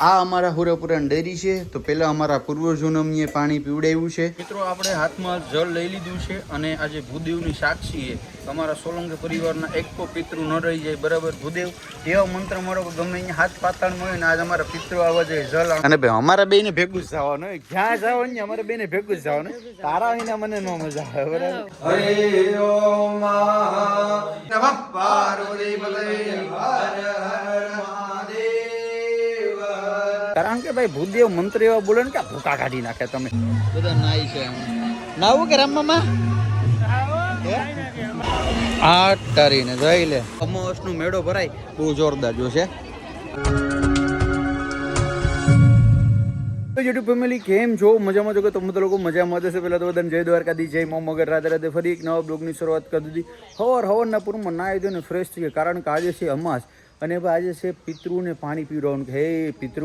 આ અમારા હુરાપુરાની ડેરી છે તો પહેલાં અમારા પૂર્વજોને અમને પાણી પીવડાવ્યું છે. મિત્રો આપણે હાથમાં જળ લઈ લીધું છે અને આજે ભૂદેવની સાક્ષી છે અમારા સોલંકી પરિવારના એક તો પિતૃ ન રહી જાય બરાબર? ભૂદેવ એવા મંત્ર મળો કે ગમે અહીંયા હાથ પાતાળ મળે ને આજ અમારા પિતૃ આવવા જોઈએ જલ અને ભાઈ અમારા બેને ભેગું જ જવાનું જ્યાં જવાનું ને અમારા બેને ભેગું જ જવાનું તારા વિના મને ન મજા આવે બરાબર? હરે ઓમ નમઃ પાર્વતી હર હર કારણ કે ભાઈ ભૂદેવ મંત્ર એવા બોલે ને કે ભૂકા કાઢી નાખે તમે. બધા નાઈ છે નાવું કે રામમાં આ ટરીને જોઈ લે. અમાવસ નો મેળો ભરાય. બહુ જોરદાર જોશે યુટ્યુબ ફેમિલી કેમ છો? મજામાં છો કે તમે તો લોકો મજામાં જશે પહેલાં તો બધાને જય દ્વારકાધી જય મો મગર રાધે રાધે. ફરી એક નવા બ્લોગની શરૂઆત કરી દીધી. હવાર હવારના પૂરમાં ના આવી ને ફ્રેશ થઈ કારણ કે આજે છે અમાસ. અને ભાઈ આજે છે પિતૃને પાણી પીવડાવવાનું. કે હે પિતૃ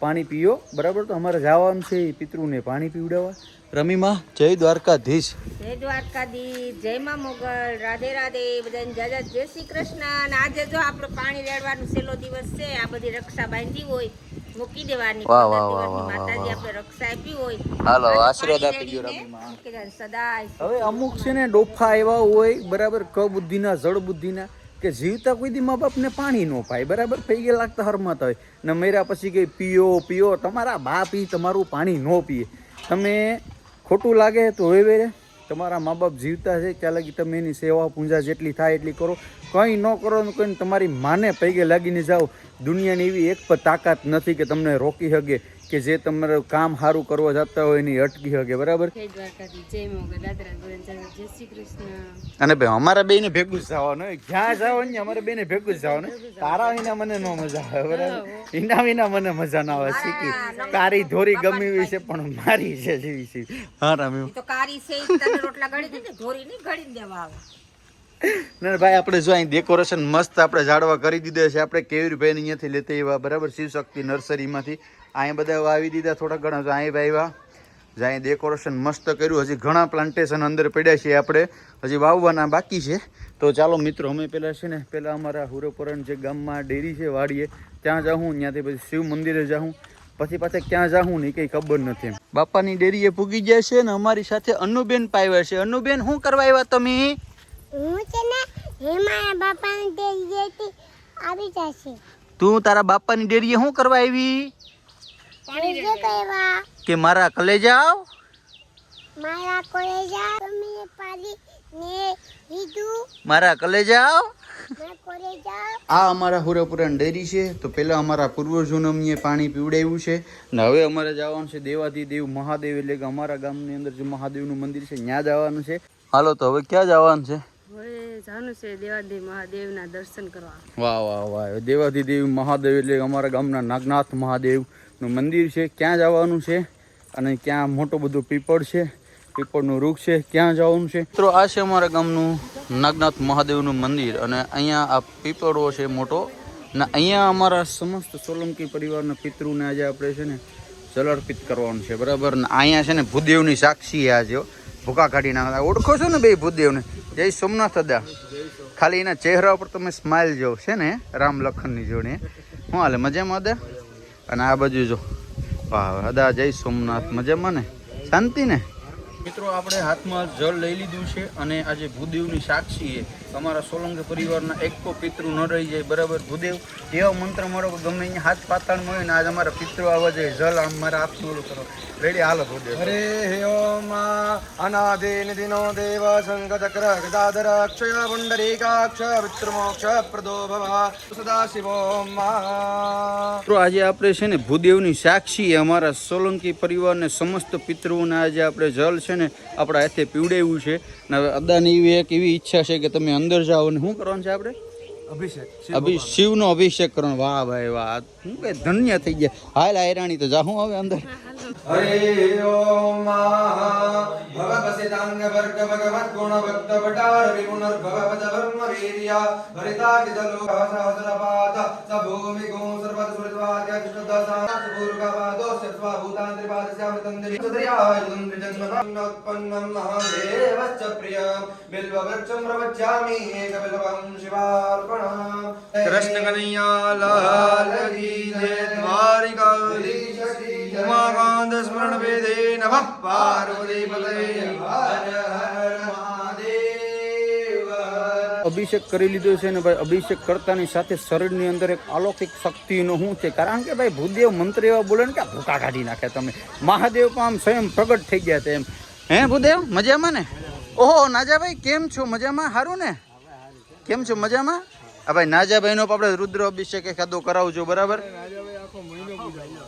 પાણી પીઓ બરાબર? તો અમારે જવાનું છે એ પિતૃને પાણી પીવડાવવા. રમીમાં જય દ્વારકાધીશ. જય દ્વારકાધીશ જય માં મોગલ રાધે રાધે બધાને જાજા જય શ્રી કૃષ્ણ. અને આજે જો આપણે પાણી રેડવાનો છેલ્લો દિવસ છે આ બધી રક્ષા બાંધી હોય મૂકી દેવાની વાહ, વાહ, વાહ, વાહ, માતાજી આપણે રક્ષા આપી હોય. હાલો, આશીર્વાદ આપી રેડીને રમીમાં. સદાય હવે અમુક છે ને ડોફા એવા હોય બરાબર? ક બુદ્ધિના જળ બુદ્ધિના કે જીવતા કોઈ દી મા બાપને પાણી ન પાય, બરાબર? પૈગે લાગતા હરમત હોય. ને મેરા પછી કે પીઓ પીઓ, તમારા બાપ એ તમારું પાણી ન પીએ. તમે ખોટું લાગે તો હવે તમારા મા બાપ જીવતા છે, ત્યાં લગી તમે એની સેવા પૂંજા જેટલી થાય એટલી કરો. કંઈ ન કરો કંઈ તમારી માને પૈગે લાગીને જાઓ. દુનિયાની એવી એક પણ તાકાત નથી કે તમને રોકી શકે કે જે તમારે કામ સારું કરવા જતા હોય એની અટકી શકે બરાબર? જય દ્વારકાધી જય મોગલ. રાધે રાધે બધાને જય શ્રી કૃષ્ણ. અને ભાઈ અમારા બેને ભેગું જ જવાનું જ્યાં જવાનું ને અમારે બેને ભેગું જ જવાનું તારા વિના મને ન મજા આવે બરાબર? એના વિના મને મજા ના આવે શીખી તારી ધોરી ગમી એવી છે પણ મારી છે જેવી છે. હા રામ્યું તો કારી છે રોટલા ઘડી દીધી ધોરી ની ઘડી દેવા આવે. ના ભાઈ, આપણે જો અહીં ડેકોરેશન મસ્ત આપણે ઝાડવા કરી દીધા છે. આપણે કેવી ભાઈ અહીંયાથી લેતા એવા બરાબર, શિવશક્તિ નર્સરીમાંથી. અહીં બધા વાવી દીધા થોડા ઘણા. જો અહીં વાવ્યા જ્યાં ડેકોરેશન મસ્ત કર્યું. હજી ઘણા પ્લાન્ટેશન અંદર પડ્યા છે આપણે. હજી વાવવાના બાકી છે. તો ચાલો મિત્રો, અમે પહેલાં છે ને પહેલાં અમારા હુરોપરણ જે ગામમાં ડેરી છે, વાડીએ, ત્યાં જાઉં ત્યાંથી પછી શિવ મંદિરે જાઉં પછી પાછા ક્યાં જાઉં ને કંઈ ખબર નથી બાપાની ડેરીએ પૂગી જાય છે ને, અમારી સાથે અનુબેન પાવ્યા છે. અનુબેન, શું કરવા આવ્યા તમે? હું છે ને હિમાયા બાપાને તેલ જેથી આવી જશે. તું તારા બાપાની ડેરીએ શું કરવા આવી? બીજે કહેવા. કે મારા કલેજા આવ? મારા કોલેજા તમે પાડી ને લીધું. મારા કલેજા આવ? આ અમારા હુરાપુરાણ ડેરી છે તો પહેલાં અમારા પૂર્વજોને અમને પાણી પીવડાવ્યું છે ને હવે અમારે જવાનું છે દેવાધિદેવ મહાદેવ એટલે કે અમારા ગામની અંદર જે મહાદેવનું મંદિર છે ત્યાં જવાનું છે. હાલો તો હવે ક્યાં જવાનું છે? દર્શન કરવા. વાહ વાહ વાહ. દેવાધિદેવ મહાદેવ એટલે અમારા ગામના નાગનાથ મહાદેવનું મંદિર છે. ક્યાં જવાનું છે અને ક્યાં મોટો બધો પીપળ છે? પીપળનું વૃક્ષ છે. ક્યાં જવાનું છે? મિત્રો, આ છે અમારા ગામનું નાગનાથ મહાદેવનું મંદિર અને અહીંયા આ પીપળો છે મોટો. અને અહીંયા અમારા સમસ્ત સોલંકી પરિવારના પિતૃને આજે આપણે છે ને જલર્પિત કરવાનું છે. બરાબર? ને અહીંયા છે ને ભૂદેવની સાક્ષી આ જો ભૂકા કાઢી નાખતા ઓળખો છો ને બે ભૂદેવને? જય સોમનાથ અદા ખાલી એના ચહેરા ઉપર તમે સ્માઇલ જો છે ને, રામ લખનની જોડે. હું હાલે, મજામાં અદા અને આ બાજુ જો. વાહ અદા જય સોમનાથ. મજામાં ને? શાંતિ ને? મિત્રો આપણે હાથમાં જળ લઈ લીધું છે અને આજે ભૂદેવની સાક્ષી એ અમારા સોલંકી પરિવારના એક તો પિતૃ ન રહી જાય બરાબર? ભૂદેવ એવા મંત્ર મળો કે ગમે અહીંયા હાથ પાતાળ મળે ને આજે અમારા પિતૃ આવવા જાય જળ આમ મારા હાથનું ઓલું કરો. રેડી હાલ ભૂદેવ. હરે ઓમ અનાદિન દિનો દેવ શંખચક્ર ગદાધર અક્ષય પુંડરીકાક્ષ પિતૃમોક્ષ પ્રદો ભવ સદા શિવોમ મિત્રો આજે આપણે છે ને ભૂદેવની સાક્ષી અમારા સોલંકી પરિવારને સમસ્ત પિતૃઓને આજે આપણે જલ છે ને આપણા હાથે પીવડાવ્યું છે. ને અદાની એવી એક એવી ઈચ્છા છે કે તમે અંદર જાઓ અને શું કરવાનું છે આપણે? અભિષેક અભિ શિવનો અભિષેક કરવાનો. વાહ ભાઈ વાહ. હું કઈ ધન્ય થઈ ગયા. હાલ આયરાણી તો જાહું હવે અંદર? હરે ઓમ वरिताङ्गवर्ग भगवद्गुणभक्तपटारविगुणर्भवदवर्मवीर्या वरिताकितलोकसहस्रपाद स भूमिगुं सर्वत्सुहृद्वाद्यकृतदासात्पूर्वपादोस्यत्वाभूतान्त्रिपादस्यामतन्द्रिजन्मनोत्पन्नं महादेवश्च प्रियां बिल्ववृक्षं प्रवच्यामि एकबिल्वं शिवार्पणां कृष्णकनैयालाल द्वारिका उमाकान्तस्मरणभेदे नमः पार्वतीपदये અભિષેક કરી લીધો છે ને ભાઈ અભિષેક કરતાની સાથે શરીરની અંદર એક અલૌકિક શક્તિનો શું છે? કારણ કે ભાઈ ભૂદેવ મંત્ર એવા બોલે ને કે ભૂકા કાઢી નાખે તમે. મહાદેવ પણ આમ સ્વયં પ્રગટ થઈ ગયા છે એમ. હે ભૂદેવ, મજામાં ને? ઓહો, નાજાભાઈ, કેમ છો? મજામાં? સારું ને? કેમ છો? મજામાં? આ ભાઈ નાજાભાઈનો આપણે રુદ્ર અભિષેક એકાદો કરાવજો, બરાબર?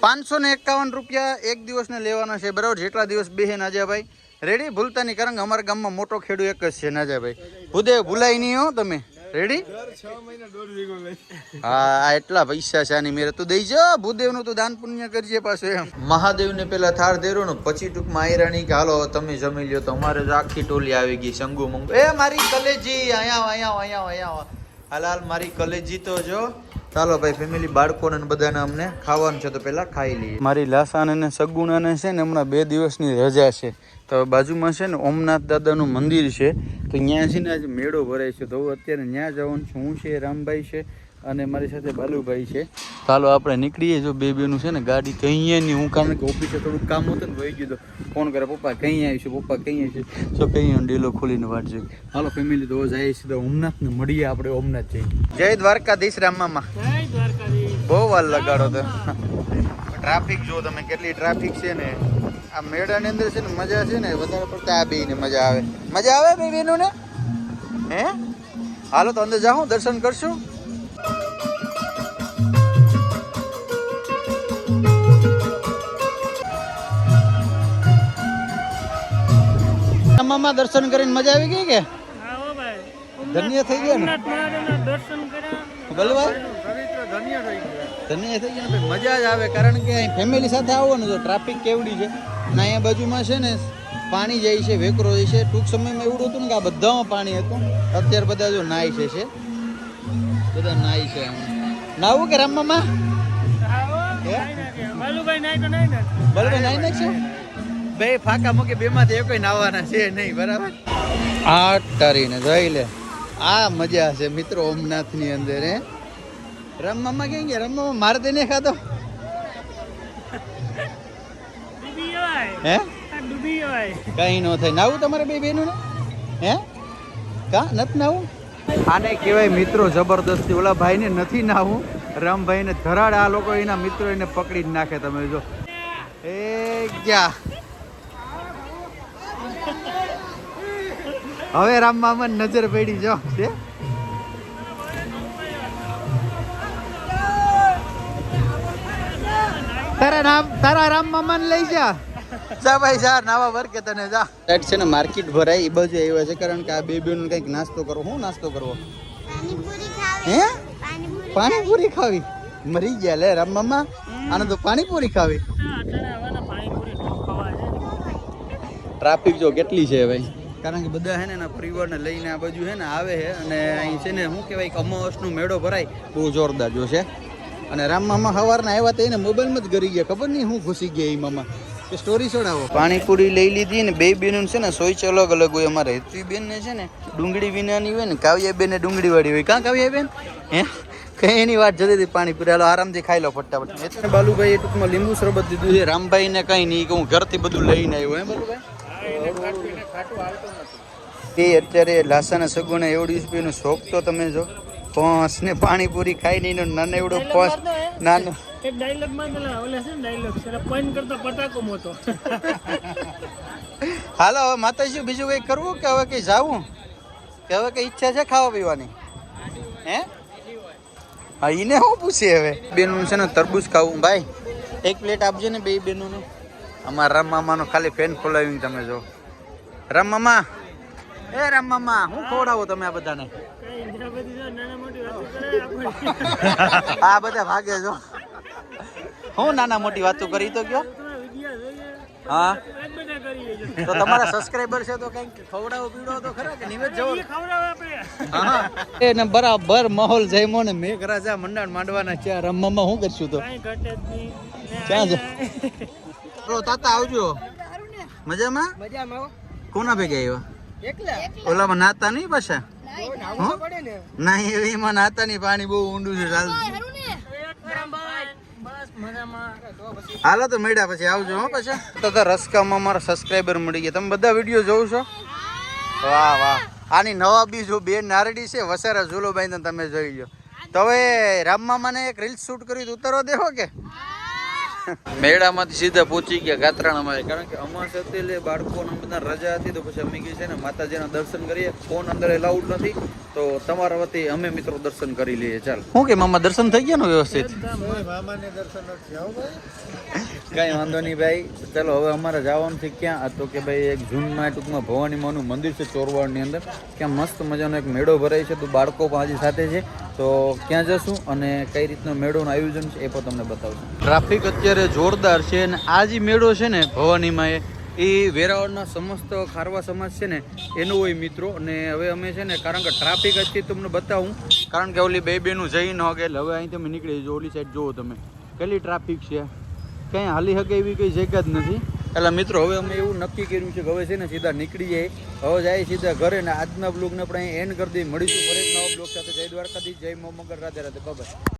પાંચસો ને એકાવન રૂપિયા એક દિવસને લેવાના છે, બરાબર? જેટલા દિવસ બેહે નાજાભાઈ રેડી ભૂલતા નહીં કારણ કે અમારા ગામમાં મોટો ખેડૂ એક જ છે નાજાભાઈ. ભૂદેવ ભૂલાય નહીં હો તમે. રેડી હા એટલા પૈસા છે આની મેરે તું દઈ જા. ભૂદેવનું તું દાન પુણ્ય કરજે પાછું એમ. મહાદેવ ને પેલા થાર દેરો ને પછી ટૂંકમાં આયરાણી કે હાલો તમે જમી લ્યો. તો અમારે આખી ટોલી આવી ગઈ શંગુ મંગુ. એ મારી કલેજી અહીંયા અહીંયા અહીંયા અહીંયા. હાલ હાલ મારી કલેજી તો જો. ચાલો ભાઈ ફેમિલી બાળકોને ને બધાને અમને ખાવાનું છે તો પેલા ખાઈ લઈએ. મારી લાસાને ને સગુણાને છે ને હમણાં બે દિવસની રજા છે. તો બાજુમાં છે ને ઓમનાથ દાદાનું મંદિર છે. તો ત્યાં છે ને આજે મેળો ભરાય છે. તો હું અત્યારે ત્યાં જવાનું છું. હું છે રામભાઈ છે અને મારી સાથે બાલુભાઈ છે. ચાલો આપણે નીકળીએ. જો બે બેનું છે ને ગાડી કહીએ નહીં હું કારણ કે ઓફિસે થોડુંક કામ હતું ને વહી ગયું તો ફોન કરે પપ્પા કઈ આવીશું? પપ્પા કઈ આવીશું તો કઈ ડેલો ખોલીને વાટ જોઈ હાલો ફેમિલી તો જાય છે તો ઓમનાથને મળીએ આપણે ઓમનાથ જઈએ જય દ્વારકાધીશ રામમામાં બહુ વાર લગાડો તો. ટ્રાફિક જો તમે કેટલી ટ્રાફિક છે ને. આ મેળાની અંદર છે ને મજા છે ને વધારે પડતા આ બેયને મજા આવે. મજા આવે બે બેનો ને હે? હાલો તો અંદર જાઉં દર્શન કરશું. મામા દર્શન કરીને મજા આવી ગઈ કે? ધન્ય થઈ ગયા ને? બલભાઈ ધન્ય થઈ ગયા. ને મજા જ આવે. કારણ કે અહીં ફેમિલી સાથે આવો ને તો ટ્રાફિક કેવડી છે. અને અહીંયા બાજુમાં છે ને પાણી જાય છે વેકરો જાય છે. ટૂંક સમયમાં એવું હતું ને કે આ બધામાં પાણી હતું. અત્યારે બધા જો નાય છે છે. બધા નાય છે. નાવું કે રામમામા બાલુભાઈ નાય નાખશો બે ફાકા મૂકી બે માંથી એક નાવાના છે નહીં બરાબર? આ તારીને જોઈ લે. આ મજા છે મિત્રો ઓમનાથની અંદર હે. રમવામાં કેમ ગયા રમવામાં મારે તેને ખાતો ડૂબી જવાય હે ડૂબી જવાય કઈ ન થાય નાવું તમારે બે બેનું ને હે કા નથી નાવું આને કહેવાય મિત્રો જબરદસ્તી. ઓલા ભાઈને નથી નાવું. રામભાઈને ધરાડ આ લોકો એના મિત્રો એને પકડી જ નાખે તમે જો. એ ગયા હવે રામ મામા નજર પડી જો. છે તારા નામ તારા રામ મામાને લઈ જા. જા ભાઈ જા નાવા કે તને જા. સાઈડ છે ને માર્કેટ ભરાય એ બાજુ આવ્યા છે કારણ કે આ બે બેન કંઈક નાસ્તો કરવો. હું નાસ્તો કરવો? પાણીપુરી ખાવી. હે? પાણીપુરી પાણીપુરી ખાવી. મરી ગયા લે રામ મામા. આને તો પાણીપુરી ખાવી. ટ્રાફિક જો કેટલી છે ભાઈ? કારણ કે બધા હે ને એના પરિવારને લઈને આ બાજુ હે ને આવે છે. અને અહીં છે ને શું કહેવાય કે અમાવસનો મેળો ભરાય. બહુ જોરદાર જો છે. અને રામ મામા સવારના આવ્યા તો એને મોબાઈલમાં જ ગરી ગયા. ખબર નહીં હું ઘૂસી ગયા એ મામા. કે સ્ટોરી છોડાવો. પાણીપુરી લઈ લીધી ને બે બેનું છે ને સોચ અલગ અલગ હોય. અમારે હેતવી બેન ને છે ને ડુંગળી વિનાની હોય ને કાવ્યા બેન ને ડુંગળી વાળી હોય. કાં કાવ્યા બેન હે? કઈ એની વાત જતી હતી પાણીપુરી. હાલો આરામથી ખાઈ લો ફટાફટ. એટલે બાલુભાઈ એ ટૂંકમાં લીંબુ શરબત દીધું છે. રામભાઈ ને કઈ નહીં કે હું ઘરથી બધું લઈને આવ્યો. એમ બાલુભાઈ? એ અત્યારે લાસાના સગુણે એવડી રૂપિયાનો શોખ તો તમે જો. પોસ ને પાણીપુરી ખાઈ નહીં નાનો એવડો પોસ. નાનો. એક ડાયલોગમાં પેલા ઓલે છે ને ડાયલોગ છે પોઈન્ટ કરતો પટાકો મોટો. હાલો હવે માતાજી બીજું કંઈ કરવું કે હવે કંઈ જાવું? કે હવે કઈ ઈચ્છા છે ખાવા પીવાની? હે? હા એને શું પૂછે હવે? બેનું છે ને તરબૂચ ખાવું. ભાઈ એક પ્લેટ આપજો ને બે બેનોનું. અમારા રામ મામાનો ખાલી ફેન ખોલાવીને તમે જો. રામ મામા. એ રામ મામા હું ખવડાવો તમે આ બધાને? કઈ આ બધા ભાગે છો હું નાના મોટી વાતો કરી તો કયો હા? તો તમારા સબસ્ક્રાઇબર છે તો કંઈક ખવડાવો પીવડાવો તો ખરા કે નિવેદ જવો? આપણે. એને બરાબર માહોલ જઈમો ને મેઘરાજા મંડાણ માંડવાના છે. રમવામાં હું કરશું તો? કાંઈ ઘટે જ નહીં. ક્યાં? તો તાતા આવજો. મજામાં? મજામાં કોના ભેગા આવ્યા? ઓલામાં નાતા નહીં પાછા? ના એમાં નાતા નહીં પાણી બહુ ઊંડું છે ચાલ. હાલો તો મળ્યા પછી આવજો હો પછી. તો તો રસકામાં મારા સબસ્ક્રાઈબર મળી ગયા. તમે બધા વીડિયો જોવ છો? વાહ વાહ. આની નવા બી જો બે નારડી છે વસારા ઝૂલો બાંધીને તમે જોઈ લો તો હવે રામ મામાને એક રીલ્સ શૂટ કરી ઉતારવા દેવો કે? મેળામાંથી સીધા પહોંચી ગયા ગાત્રાણામાં. કારણ કે અમાસ હતી એટલે બાળકોને બધા રજા હતી તો પછી અમે ગઈ છે ને માતાજીના દર્શન કરીએ. ફોન અંદર એલાઉડ નથી તો તમારા વતી અમે મિત્રો દર્શન કરી લઈએ. ચાલ. શું કે મામા દર્શન થઈ ગયા ને વ્યવસ્થિત? કઈ વાંધો નહીં ભાઈ. ચાલો હવે અમારે જવાનું છે ક્યાં? આ તો કે ભાઈ એક જૂનમાં ટૂંકમાં ભવાની માનું મંદિર છે ચોરવાડની અંદર. ક્યાં મસ્ત મજાનો એક મેળો ભરાય છે. તો બાળકો પણ હજી સાથે છે. તો ક્યાં જશું અને કઈ રીતનો મેળોનું આયોજન છે એ પણ તમને બતાવશું. ટ્રાફિક અત્યારે જોરદાર છે અને આ જે મેળો છે ને ભવાનીમાં એ એ વેરાવળના સમસ્ત ખારવા સમાજ છે ને, એનો હોય મિત્રો. અને હવે અમે છે ને, કારણ કે ટ્રાફિક હતી તમને બતાવું. કારણ કે ઓલી બે બેનું જઈ ન એટલે હવે અહીં તમે નીકળી જજો ઓલી સાઈડ જુઓ તમે. કેટલી ટ્રાફિક છે? ક્યાંય હાલી શકે એવી કઈ જગ્યા જ નથી. એટલે મિત્રો, હવે અમે એવું નક્કી કર્યું છે કે હવે છે ને સીધા નીકળી જાય. હવે જાય સીધા ઘરે ને આજના બ્લોગને આપણે એન્ડ કરી દઈએ. મળીશું ફરી નવા બ્લોગ સાથે. જય દ્વારકાથી જય મોમગર રાધે રાધે. બાબા